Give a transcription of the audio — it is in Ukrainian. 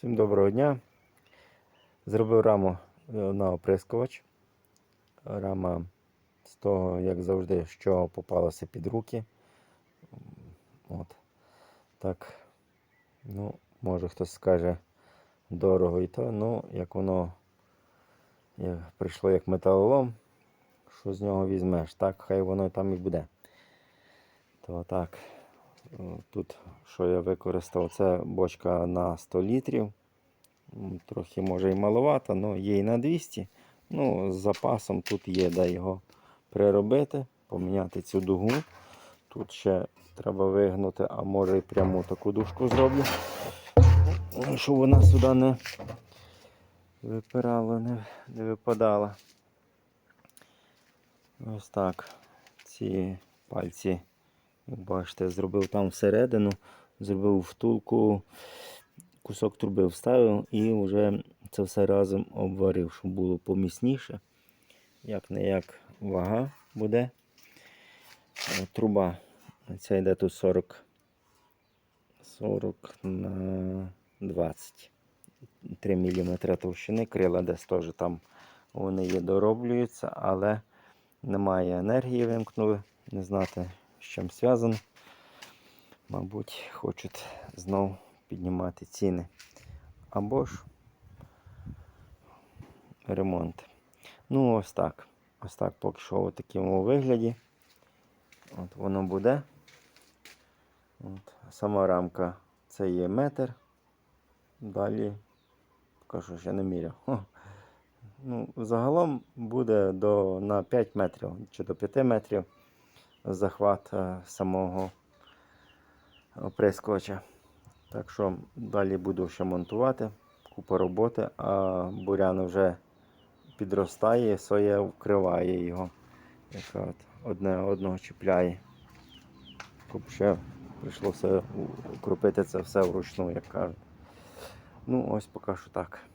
Всім доброго дня. Зробив раму е, на оприскувач. Рама з того, як завжди, що попалося під руки. От. Так. Ну, може хтось скаже дорого і то, ну, як воно прийшло як металолом, що з нього візьмеш, так хай воно там і буде. То так. О, Тут, що я використав, це бочка на 100 літрів. Трохи може і маловато, але є і на 200. Ну, з запасом тут є, де його приробити, поміняти цю дугу. Тут ще треба вигнути, а може і пряму таку дужку зроблю. Ну, Щоб вона сюди не випирала, не, не випадала. Ось так. Ці пальці бачите, зробив там всередину, зробив втулку, кусок труби вставив і вже це все разом обварив, щоб було поміцніше. Як не як вага буде. Е, Труба. Ця йде тут 40, 40 на 20. 3 мм товщини, крила десь теж там вони є дороблюються, але немає енергії, вимкнули. Не знати, з чим зв'язано. Мабуть, хочуть знов піднімати ціни. Або ж ремонт. Ну, ось так. Ось так поки що у такому вигляді. От воно буде. От. Сама рамка це є метр. Далі покажу, що не міряв. Ну, загалом буде до, на 5 метрів чи до 5 метрів захват е, самого оприскувача. Так що далі буду ще монтувати, купа роботи, а бурян вже підростає, соя вкриває його. Яка от одне одного чіпляє. Ще прийшлося укропити це все вручну, як кажуть. Ну, ось поки що так.